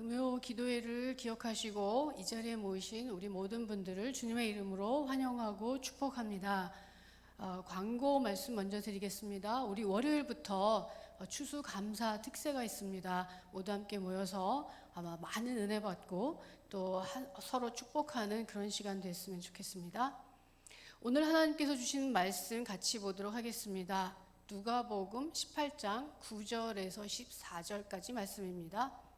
금요 기도회를 기억하시고 이 자리에 모이신 우리 모든 분들을 주님의 이름으로 환영하고 축복합니다. 어, 광고 말씀 먼저 드리겠습니다. 우리 월요일부터 어, 추수 감사 특세가 있습니다. 모두 함께 모여서 아마 많은 은혜 받고 또 한- 서로 축복하는 그런 시간 됐으면 좋겠습니다. 오늘 하나님께서 주신 말씀 같이 보도록 하겠습니다. 누가복음 18장 9절에서 14절까지 말씀입니다.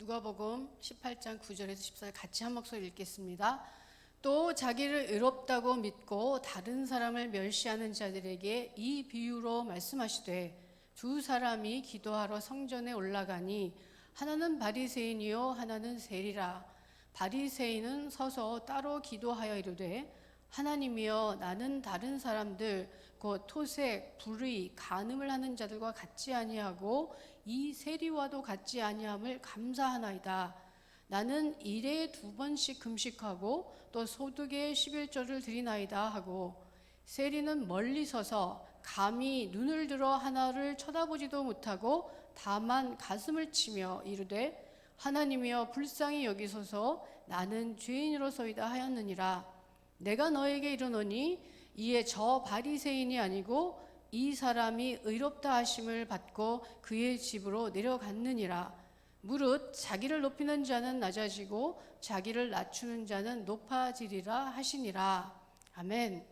누가복음 18장 9절에서 14절 같이 한 목소리 읽겠습니다. 또 자기를 의롭다고 믿고 다른 사람을 멸시하는 자들에게 이 비유로 말씀하시되 두 사람이 기도하러 성전에 올라가니 하나는 바리새인이요 하나는 세리라 바리새인은 서서 따로 기도하여 이르되 하나님이여 나는 다른 사람들 곧 토색, 불의, 간음을 하는 자들과 같지 아니하고 이 세리와도 같지 아니함을 감사하나이다. 나는 일에 두 번씩 금식하고 또 소득의 11조를 드리나이다 하고 세리는 멀리 서서 감히 눈을 들어 하나를 쳐다보지도 못하고 다만 가슴을 치며 이르되 하나님이여 불쌍히 여기소서 나는 죄인으로서이다 하였느니라 내가 너에게 이르노니 이에 저 바리새인이 아니고 이 사람이 의롭다 하심을 받고 그의 집으로 내려갔느니라 무릇 자기를 높이는 자는 낮아지고 자기를 낮추는 자는 높아지리라 하시니라 아멘.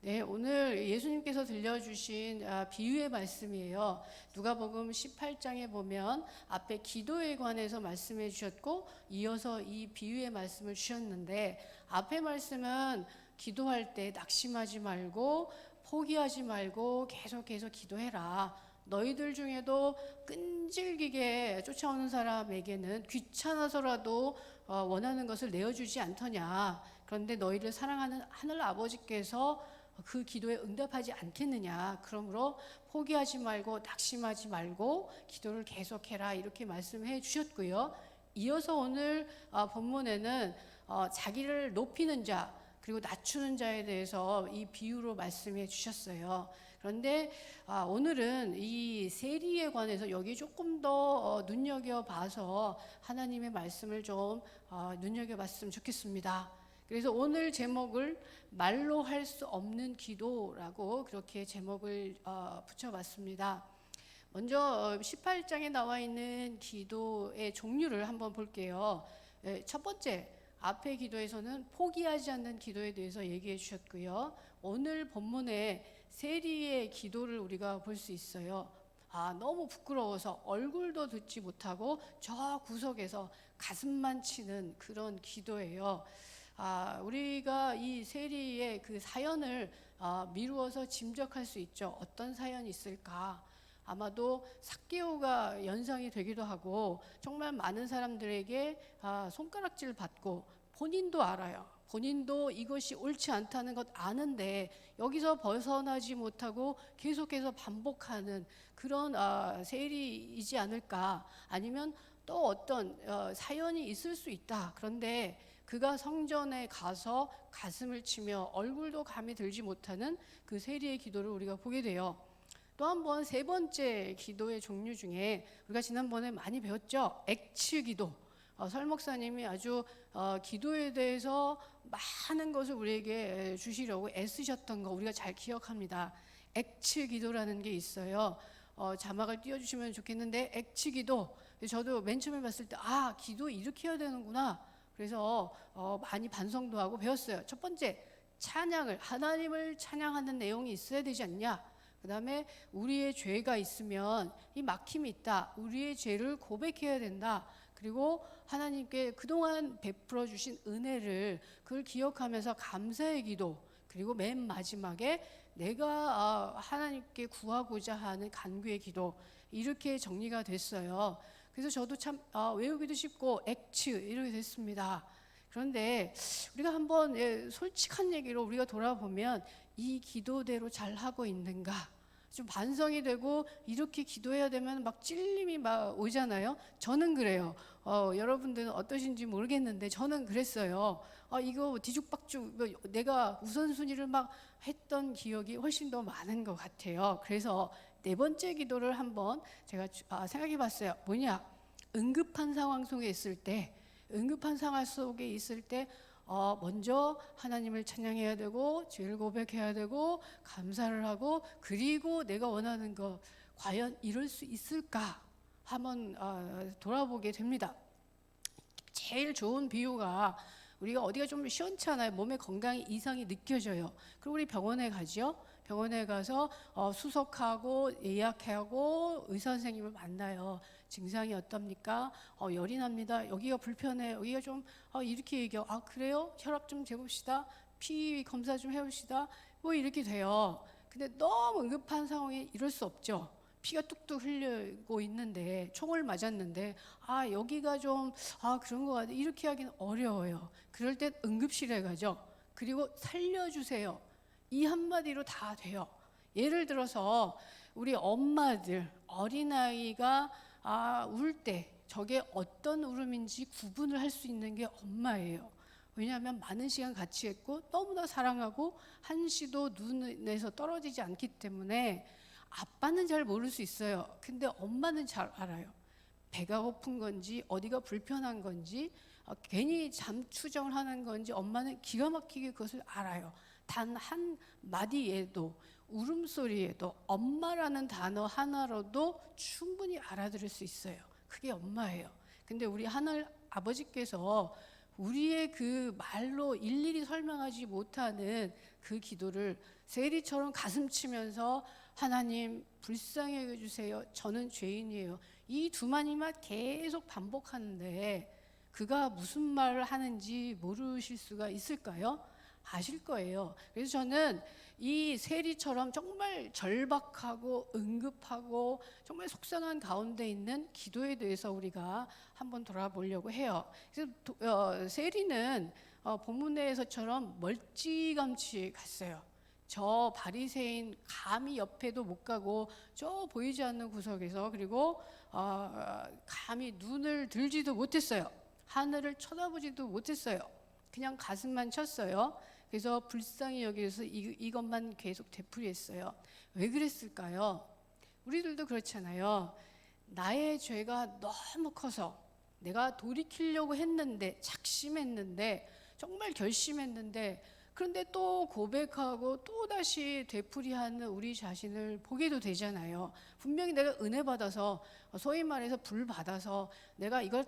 네, 오늘 예수님께서 들려주신 아, 비유의 말씀이에요. 누가복음 18장에 보면 앞에 기도에 관해서 말씀해 주셨고 이어서 이 비유의 말씀을 주셨는데 앞에 말씀은 기도할 때 낙심하지 말고 포기하지 말고 계속해서 기도해라. 너희들 중에도 끈질기게 쫓아오는 사람에게는 귀찮아서라도 어, 원하는 것을 내어주지 않더냐. 그런데 너희를 사랑하는 하늘 아버지께서 그 기도에 응답하지 않겠느냐. 그러므로 포기하지 말고 낙심하지 말고 기도를 계속해라. 이렇게 말씀해 주셨고요. 이어서 오늘 어, 본문에는 어, 자기를 높이는 자 그리고 낮추는 자에 대해서 이 비유로 말씀해 주셨어요. 그런데 아, 오늘은 이 세리에 관해서 여기 조금 더 어, 눈여겨 봐서 하나님의 말씀을 좀 어, 눈여겨 봤으면 좋겠습니다. 그래서 오늘 제목을 말로 할 수 없는 기도라고 그렇게 제목을 어, 붙여봤습니다. 먼저 18장에 나와 있는 기도의 종류를 한번 볼게요. 예, 첫 번째, 앞의 기도에서는 포기하지 않는 기도에 대해서 얘기해 주셨고요. 오늘 본문에 세리의 기도를 우리가 볼 수 있어요. 아, 너무 부끄러워서 얼굴도 듣지 못하고 저 구석에서 가슴만 치는 그런 기도예요. 아, 우리가 이 세리의 그 사연을 아, 미루어서 짐작할 수 있죠. 어떤 사연이 있을까? 아마도 삭개오가 연상이 되기도 하고 정말 많은 사람들에게 아, 손가락질 받고 본인도 알아요. 본인도 이것이 옳지 않다는 것 아는데 여기서 벗어나지 못하고 계속해서 반복하는 그런 아, 세리이지 않을까? 아니면 또 어떤 어, 사연이 있을 수 있다. 그런데 그가 성전에 가서 가슴을 치며 얼굴도 감이 들지 못하는 그 세리의 기도를 우리가 보게 돼요. 또 한 번 세 번째 기도의 종류 중에 우리가 지난번에 많이 배웠죠. 액츠 기도. 어, 설 목사님이 아주 어, 기도에 대해서 많은 것을 우리에게 주시려고 애쓰셨던 거 우리가 잘 기억합니다. 액츠 기도라는 게 있어요. 어, 자막을 띄워주시면 좋겠는데 액츠 기도. 저도 맨 처음에 봤을 때 아 기도 이렇게 해야 되는구나. 그래서 어, 많이 반성도 하고 배웠어요. 첫 번째 찬양을 하나님을 찬양하는 내용이 있어야 되지 않냐. 그 다음에 우리의 죄가 있으면 이 막힘이 있다. 우리의 죄를 고백해야 된다. 그리고 하나님께 그동안 베풀어 주신 은혜를 그걸 기억하면서 감사의 기도. 그리고 맨 마지막에 내가 아, 하나님께 구하고자 하는 간구의 기도. 이렇게 정리가 됐어요. 그래서 저도 참 아, 외우기도 쉽고 액츠 이렇게 됐습니다. 그런데 우리가 한번 예, 솔직한 얘기로 우리가 돌아보면 이 기도대로 잘 하고 있는가? 좀 반성이 되고 이렇게 기도해야 되면 막 찔림이 막 오잖아요. 저는 그래요. 어, 여러분들은 어떠신지 모르겠는데 저는 그랬어요. 어, 이거 뒤죽박죽 뭐 내가 우선순위를 막 했던 기억이 훨씬 더 많은 것 같아요. 그래서 네 번째 기도를 한번 제가 주- 아, 생각해 봤어요. 뭐냐? 응급한 상황 속에 있을 때, 응급한 상황 속에 있을 때 어, 먼저 하나님을 찬양해야 되고 죄를 고백해야 되고 감사를 하고 그리고 내가 원하는 거 과연 이룰 수 있을까 한번 어, 돌아보게 됩니다. 제일 좋은 비유가 우리가 어디가 좀 시원찮아요. 몸에 건강에 이상이 느껴져요. 그리고 우리 병원에 가죠. 병원에 가서 어, 수속하고 예약하고 의사 선생님을 만나요. 증상이 어떻습니까? 어, 열이 납니다. 여기가 불편해. 여기가 좀 어, 이렇게 얘기해요. 아 그래요? 혈압 좀 재봅시다. 피 검사 좀 해봅시다. 뭐 이렇게 돼요. 근데 너무 응급한 상황에 이럴 수 없죠. 피가 뚝뚝 흘리고 있는데 총을 맞았는데 아 여기가 좀 아 그런 거 같아 이렇게 하기는 어려워요. 그럴 땐 응급실에 가죠. 그리고 살려주세요. 이 한마디로 다 돼요. 예를 들어서 우리 엄마들 어린아이가 아, 울 때 저게 어떤 울음인지 구분을 할 수 있는 게 엄마예요. 왜냐하면 많은 시간 같이 했고 너무나 사랑하고 한시도 눈에서 떨어지지 않기 때문에 아빠는 잘 모를 수 있어요. 근데 엄마는 잘 알아요. 배가 고픈 건지 어디가 불편한 건지 어, 괜히 잠 추정을 하는 건지 엄마는 기가 막히게 그것을 알아요. 단 한 마디에도 울음소리에도 엄마라는 단어 하나로도 충분히 알아들을 수 있어요. 그게 엄마예요. 근데 우리 하늘 아버지께서 우리의 그 말로 일일이 설명하지 못하는 그 기도를 세리처럼 가슴 치면서 하나님 불쌍히 여겨주세요. 저는 죄인이에요. 이 두 마디만 계속 반복하는데 그가 무슨 말을 하는지 모르실 수가 있을까요? 아실 거예요. 그래서 저는 이 세리처럼 정말 절박하고 응급하고 정말 속상한 가운데 있는 기도에 대해서 우리가 한번 돌아보려고 해요. 그래서 도, 어, 세리는 어, 본문에서처럼 멀찌감치 갔어요. 저 바리새인 감히 옆에도 못 가고 저 보이지 않는 구석에서 그리고 어, 감히 눈을 들지도 못했어요. 하늘을 쳐다보지도 못했어요. 그냥 가슴만 쳤어요. 그래서 불쌍히 여기서 이, 이것만 계속 되풀이했어요. 왜 그랬을까요? 우리들도 그렇잖아요. 나의 죄가 너무 커서 내가 돌이키려고 했는데 작심했는데 정말 결심했는데 그런데 또 고백하고 또 다시 되풀이하는 우리 자신을 보게도 되잖아요. 분명히 내가 은혜 받아서 소위 말해서 불 받아서 내가 이걸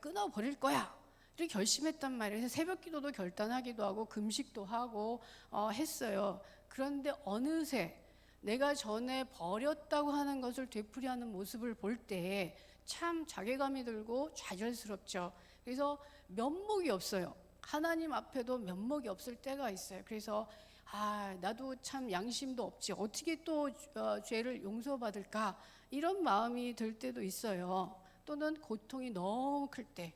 끊어 버릴 거야. 결심했단 말이에요. 새벽 기도도 결단하기도 하고 금식도 하고 어, 했어요. 그런데 어느새 내가 전에 버렸다고 하는 것을 되풀이하는 모습을 볼때참 자괴감이 들고 좌절스럽죠. 그래서 면목이 없어요. 하나님 앞에도 면목이 없을 때가 있어요. 그래서 아 나도 참 양심도 없지 어떻게 또 어, 죄를 용서받을까 이런 마음이 들 때도 있어요. 또는 고통이 너무 클 때.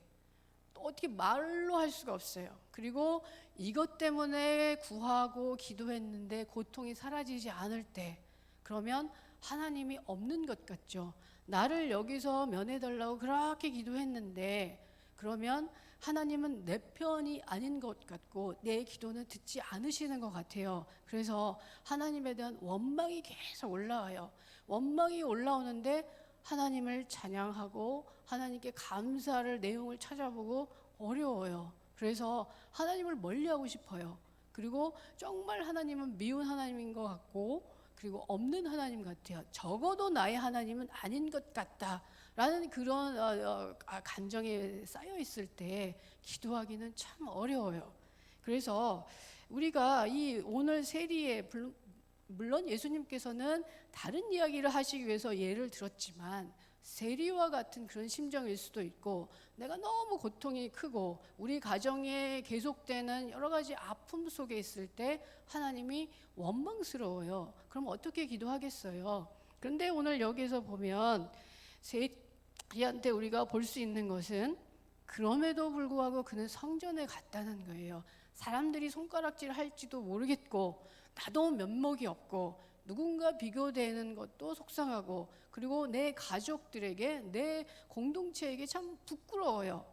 또 어떻게 말로 할 수가 없어요. 그리고 이것 때문에 구하고 기도했는데 고통이 사라지지 않을 때, 그러면 하나님이 없는 것 같죠. 나를 여기서 면해달라고 그렇게 기도했는데, 그러면 하나님은 내 편이 아닌 것 같고, 내 기도는 듣지 않으시는 것 같아요. 그래서 하나님에 대한 원망이 계속 올라와요. 원망이 올라오는데, 하나님을 찬양하고 하나님께 감사를 내용을 찾아보고 어려워요. 그래서 하나님을 멀리하고 싶어요. 그리고 정말 하나님은 미운 하나님인 것 같고 그리고 없는 하나님 같아요. 적어도 나의 하나님은 아닌 것 같다라는 그런 어, 어, 아, 감정에 쌓여 있을 때 기도하기는 참 어려워요. 그래서 우리가 이 오늘 세리에 물론 예수님께서는 다른 이야기를 하시기 위해서 예를 들었지만 세리와 같은 그런 심정일 수도 있고 내가 너무 고통이 크고 우리 가정에 계속되는 여러 가지 아픔 속에 있을 때 하나님이 원망스러워요. 그럼 어떻게 기도하겠어요? 그런데 오늘 여기서 보면 세리한테 우리가 볼 수 있는 것은 그럼에도 불구하고 그는 성전에 갔다는 거예요. 사람들이 손가락질 할지도 모르겠고 나도 면목이 없고 누군가 비교되는 것도 속상하고 그리고 내 가족들에게 내 공동체에게 참 부끄러워요.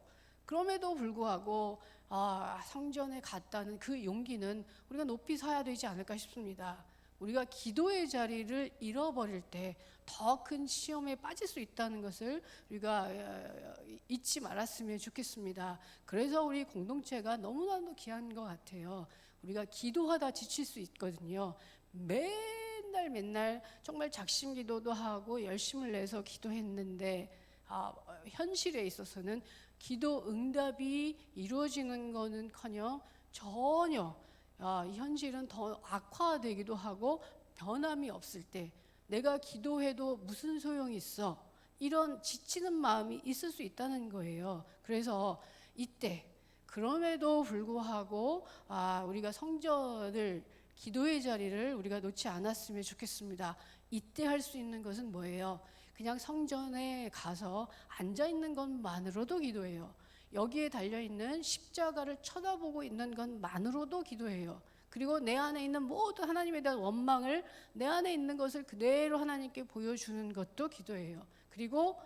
그럼에도 불구하고 아, 성전에 갔다는 그 용기는 우리가 높이 사야 되지 않을까 싶습니다. 우리가 기도의 자리를 잃어버릴 때 더 큰 시험에 빠질 수 있다는 것을 우리가 어, 잊지 말았으면 좋겠습니다. 그래서 우리 공동체가 너무나도 귀한 것 같아요. 우리가 기도하다 지칠 수 있거든요. 맨날 맨날 정말 작심 기도도 하고 열심을 내서 기도했는데 아, 어, 현실에 있어서는 기도 응답이 이루어지는 거는커녕 전혀 아, 이 현실은 더 악화되기도 하고 변함이 없을 때 내가 기도해도 무슨 소용이 있어 이런 지치는 마음이 있을 수 있다는 거예요. 그래서 이때 그럼에도 불구하고 아, 우리가 성전을 기도의 자리를 우리가 놓지 않았으면 좋겠습니다. 이때 할 수 있는 것은 뭐예요? 그냥 성전에 가서 앉아 있는 것만으로도 기도해요. 여기에 달려 있는 십자가를 쳐다보고 있는 것만으로도 기도해요. 그리고 내 안에 있는 모든 하나님에 대한 원망을 내 안에 있는 것을 그대로 하나님께 보여주는 것도 기도예요. 그리고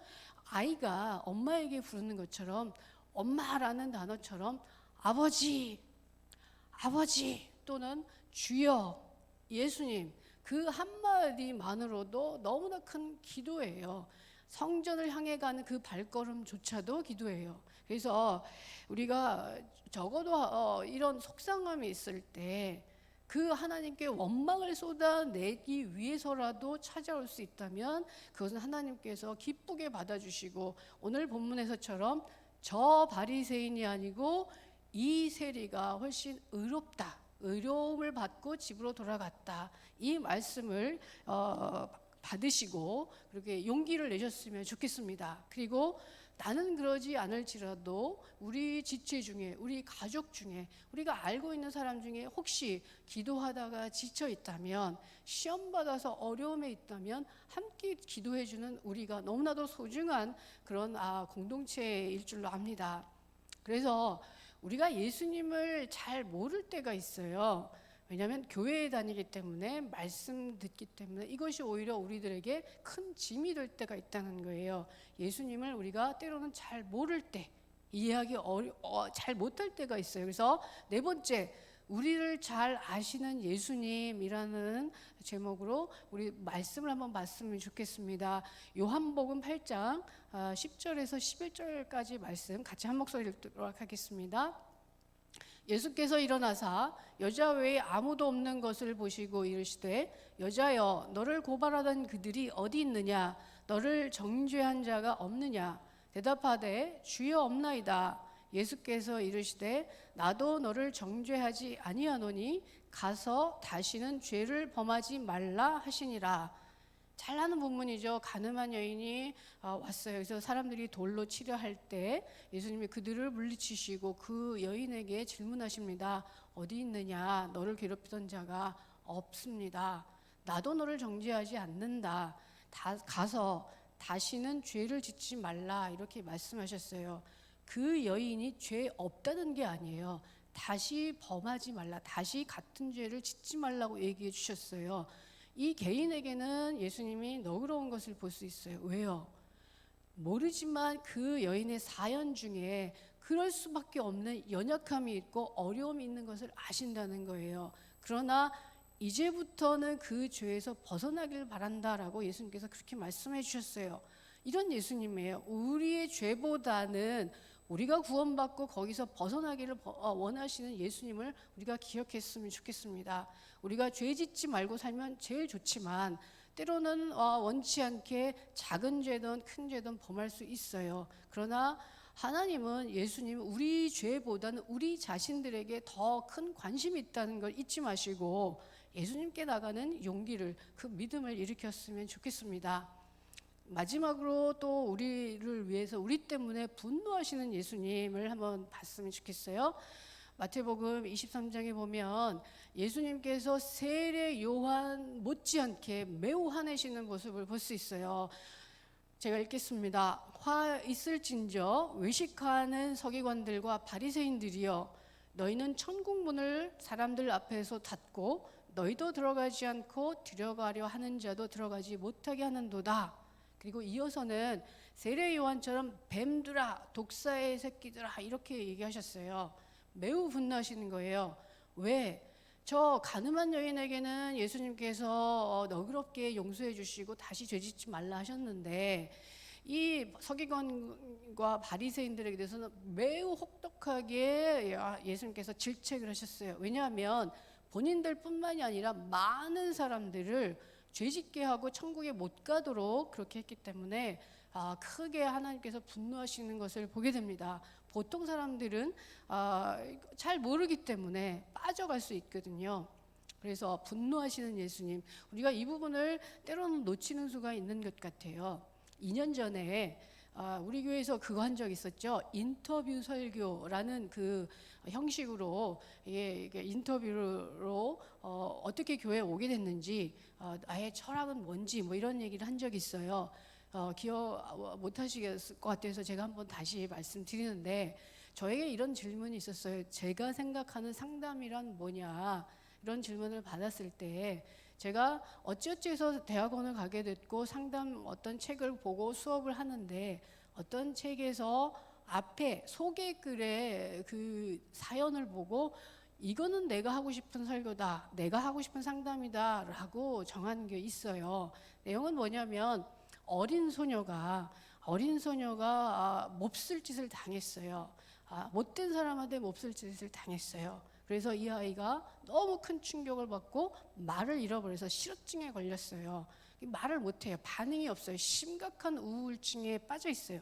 아이가 엄마에게 부르는 것처럼 엄마라는 단어처럼 아버지, 아버지 또는 주여, 예수님 그 한마디만으로도 너무나 큰 기도예요. 성전을 향해 가는 그 발걸음조차도 기도예요. 그래서 우리가 적어도 어, 이런 속상함이 있을 때 그 하나님께 원망을 쏟아내기 위해서라도 찾아올 수 있다면 그것은 하나님께서 기쁘게 받아주시고 오늘 본문에서처럼 저 바리새인이 아니고 이 세리가 훨씬 의롭다. 의로움을 받고 집으로 돌아갔다. 이 말씀을 어, 받으시고 그렇게 용기를 내셨으면 좋겠습니다. 그리고 나는 그러지 않을지라도 우리 지체 중에 우리 가족 중에 우리가 알고 있는 사람 중에 혹시 기도하다가 지쳐 있다면 시험 받아서 어려움에 있다면 함께 기도해 주는 우리가 너무나도 소중한 그런 아, 공동체일 줄로 압니다. 그래서 우리가 예수님을 잘 모를 때가 있어요. 왜냐하면 교회에 다니기 때문에 말씀 듣기 때문에 이것이 오히려 우리들에게 큰 짐이 될 때가 있다는 거예요. 예수님을 우리가 때로는 잘 모를 때 이해하기 어려, 어, 잘 못할 때가 있어요. 그래서 네 번째 우리를 잘 아시는 예수님이라는 제목으로 우리 말씀을 한번 봤으면 좋겠습니다. 요한복음 8장 10절에서 11절까지 말씀 같이 한 목소리 읽도록 하겠습니다. 예수께서 일어나사 여자 외에 아무도 없는 것을 보시고 이르시되 여자여 너를 고발하던 그들이 어디 있느냐? 너를 정죄한 자가 없느냐? 대답하되 주여 없나이다. 예수께서 이르시되 나도 너를 정죄하지 아니하노니 가서 다시는 죄를 범하지 말라 하시니라 잘하는 본문이죠. 가늠한 여인이 어, 왔어요. 그래서 사람들이 돌로 치려 할때 예수님이 그들을 물리치시고 그 여인에게 질문하십니다. 어디 있느냐? 너를 괴롭히던 자가 없습니다. 나도 너를 정죄하지 않는다. 다 가서 다시는 죄를 짓지 말라 이렇게 말씀하셨어요. 그 여인이 죄 없다는 게 아니에요. 다시 범하지 말라. 다시 같은 죄를 짓지 말라고 얘기해 주셨어요. 이 개인에게는 예수님이 너그러운 것을 볼 수 있어요. 왜요? 모르지만 그 여인의 사연 중에 그럴 수밖에 없는 연약함이 있고 어려움이 있는 것을 아신다는 거예요. 그러나 이제부터는 그 죄에서 벗어나길 바란다라고 예수님께서 그렇게 말씀해 주셨어요. 이런 예수님이에요. 우리의 죄보다는 우리가 구원받고 거기서 벗어나기를 어, 원하시는 예수님을 우리가 기억했으면 좋겠습니다. 우리가 죄 짓지 말고 살면 제일 좋지만 때로는 어, 원치 않게 작은 죄든 큰 죄든 범할 수 있어요. 그러나 하나님은 예수님 우리 죄보다는 우리 자신들에게 더 큰 관심이 있다는 걸 잊지 마시고 예수님께 나가는 용기를 그 믿음을 일으켰으면 좋겠습니다. 마지막으로 또 우리를 위해서 우리 때문에 분노하시는 예수님을 한번 봤으면 좋겠어요. 마태복음 23장에 보면 예수님께서 세례 요한 못지않게 매우 화내시는 모습을 볼 수 있어요. 제가 읽겠습니다. 화 있을진저 외식하는 서기관들과 바리새인들이여 너희는 천국 문을 사람들 앞에서 닫고 너희도 들어가지 않고 들어가려 하는 자도 들어가지 못하게 하는도다. 그리고 이어서는 세례 요한처럼 뱀들아 독사의 새끼들아 이렇게 얘기하셨어요. 매우 분노하시는 거예요. 왜? 저 가늠한 여인에게는 예수님께서 어, 너그럽게 용서해 주시고 다시 죄짓지 말라 하셨는데 이 서기관과 바리새인들에게 대해서는 매우 혹독하게 예수님께서 질책을 하셨어요. 왜냐하면 본인들뿐만이 아니라 많은 사람들을 죄짓게 하고 천국에 못 가도록 그렇게 했기 때문에 아, 크게 하나님께서 분노하시는 것을 보게 됩니다. 보통 사람들은 아, 잘 모르기 때문에 빠져갈 수 있거든요. 그래서 분노하시는 예수님, 우리가 이 부분을 때로는 놓치는 수가 있는 것 같아요. 2년 전에 아, 우리 교회에서 그거 한 적 있었죠. 인터뷰 설교라는 그 형식으로 이게, 이게 인터뷰로 어, 어떻게 교회에 오게 됐는지 어, 나의 철학은 뭔지 뭐 이런 얘기를 한 적이 있어요. 어, 기억 못 하시겠을 것 같아서 제가 한번 다시 말씀드리는데 저에게 이런 질문이 있었어요. 제가 생각하는 상담이란 뭐냐 이런 질문을 받았을 때 제가 어찌어찌해서 대학원을 가게 됐고 상담 어떤 책을 보고 수업을 하는데 어떤 책에서 앞에 소개글에 그 사연을 보고 이거는 내가 하고 싶은 설교다, 내가 하고 싶은 상담이다라고 정한 게 있어요. 내용은 뭐냐면 어린 소녀가 어린 소녀가 아, 몹쓸 짓을 당했어요. 아, 못된 사람한테 몹쓸 짓을 당했어요. 그래서 이 아이가 너무 큰 충격을 받고 말을 잃어버려서 실어증에 걸렸어요. 말을 못해요. 반응이 없어요. 심각한 우울증에 빠져 있어요.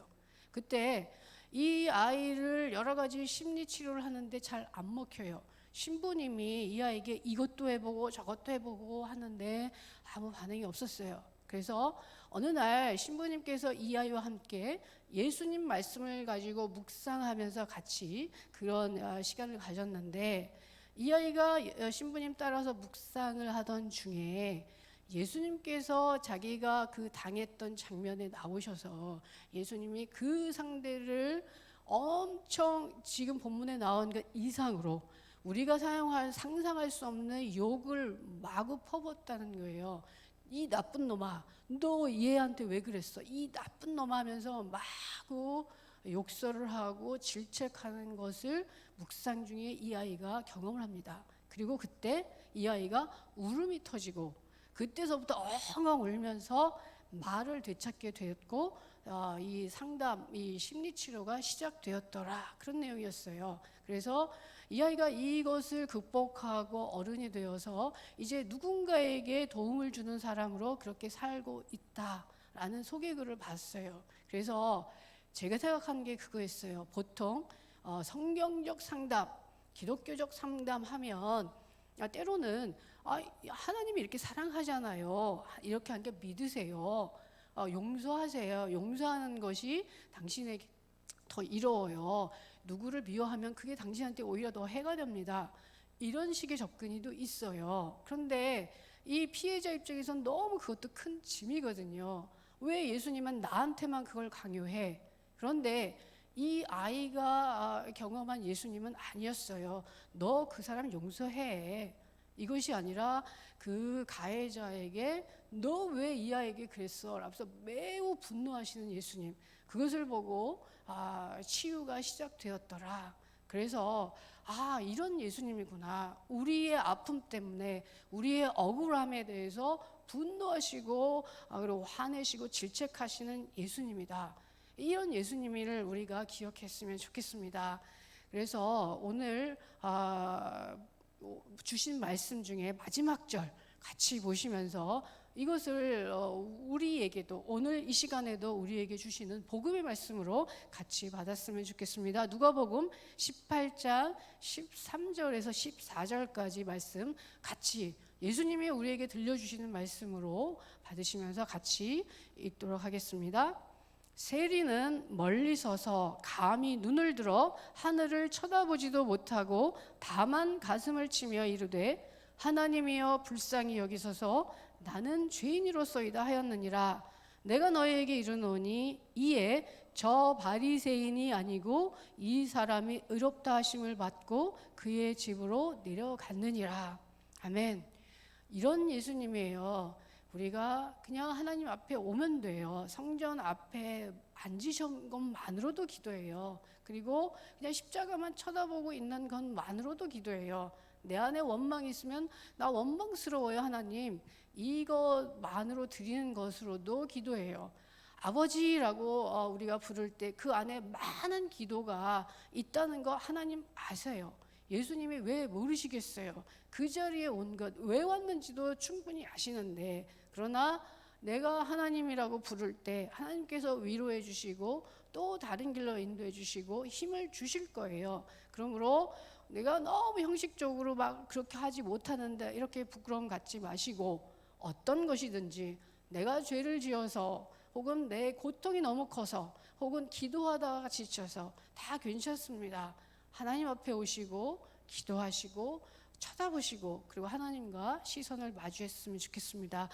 그때 이 아이를 여러 가지 심리 치료를 하는데 잘 안 먹혀요. 신부님이 이 아이에게 이것도 해보고 저것도 해보고 하는데 아무 반응이 없었어요. 그래서 어느 날 신부님께서 이 아이와 함께 예수님 말씀을 가지고 묵상하면서 같이 그런 어, 시간을 가졌는데 이 아이가 어, 신부님 따라서 묵상을 하던 중에 예수님께서 자기가 그 당했던 장면에 나오셔서 예수님이 그 상대를 엄청 지금 본문에 나온 것 이상으로 우리가 사용할 상상할 수 없는 욕을 마구 퍼붓다는 거예요. 이 나쁜 놈아, 너 얘한테 왜 그랬어? 이 나쁜 놈 하면서 마구 욕설을 하고 질책하는 것을 묵상 중에 이 아이가 경험을 합니다. 그리고 그때 이 아이가 울음이 터지고 그때서부터 엉엉 울면서 말을 되찾게 되었고 어, 이 상담, 이 심리 치료가 시작되었더라 그런 내용이었어요. 그래서 이 아이가 이것을 극복하고 어른이 되어서 이제 누군가에게 도움을 주는 사람으로 그렇게 살고 있다라는 소개글을 봤어요. 그래서 제가 생각한 게 그거였어요. 보통 어, 성경적 상담, 기독교적 상담하면 아, 때로는 아, 하나님이 이렇게 사랑하잖아요. 이렇게 하니까 믿으세요. 어, 용서하세요. 용서하는 것이 당신에게 더 이로워요. 누구를 미워하면 그게 당신한테 오히려 더 해가 됩니다. 이런 식의 접근이도 있어요. 그런데 이 피해자 입장에선 너무 그것도 큰 짐이거든요. 왜 예수님은 나한테만 그걸 강요해? 그런데 이 아이가 아, 경험한 예수님은 아니었어요. 너 그 사람 용서해. 이것이 아니라 그 가해자에게 너 왜 이 아이에게 그랬어? 라면서 매우 분노하시는 예수님. 그것을 보고 아, 치유가 시작되었더라. 그래서 아, 이런 예수님이구나. 우리의 아픔 때문에 우리의 억울함에 대해서 분노하시고 아, 그리고 화내시고 질책하시는 예수님이다. 이런 예수님을 우리가 기억했으면 좋겠습니다. 그래서 오늘 아, 주신 말씀 중에 마지막 절 같이 보시면서 이것을 어, 우리에게도 오늘 이 시간에도 우리에게 주시는 복음의 말씀으로 같이 받았으면 좋겠습니다. 누가복음 18장 13절에서 14절까지 말씀 같이 예수님이 우리에게 들려주시는 말씀으로 받으시면서 같이 읽도록 하겠습니다. 세리는 멀리 서서 감히 눈을 들어 하늘을 쳐다보지도 못하고 다만 가슴을 치며 이르되 하나님이여 불쌍히 여기소서 나는 죄인이로서이다 하였느니라 내가 너희에게 이르노니 이에 저 바리새인이 아니고 이 사람이 의롭다 하심을 받고 그의 집으로 내려갔느니라 아멘 이런 예수님이에요 우리가 그냥 하나님 앞에 오면 돼요. 성전 앞에 앉으신 것만으로도 기도해요. 그리고 그냥 십자가만 쳐다보고 있는 것만으로도 기도해요. 내 안에 원망이 있으면 나 원망스러워요 하나님 이것만으로 드리는 것으로도 기도해요. 아버지라고 어, 우리가 부를 때 그 안에 많은 기도가 있다는 거 하나님 아세요. 예수님이 왜 모르시겠어요? 그 자리에 온 것 왜 왔는지도 충분히 아시는데 그러나 내가 하나님이라고 부를 때 하나님께서 위로해 주시고 또 다른 길로 인도해 주시고 힘을 주실 거예요. 그러므로 내가 너무 형식적으로 막 그렇게 하지 못하는데 이렇게 부끄러움 갖지 마시고 어떤 것이든지 내가 죄를 지어서 혹은 내 고통이 너무 커서 혹은 기도하다가 지쳐서 다 괜찮습니다. 하나님 앞에 오시고 기도하시고 쳐다보시고 그리고 하나님과 시선을 마주했으면 좋겠습니다.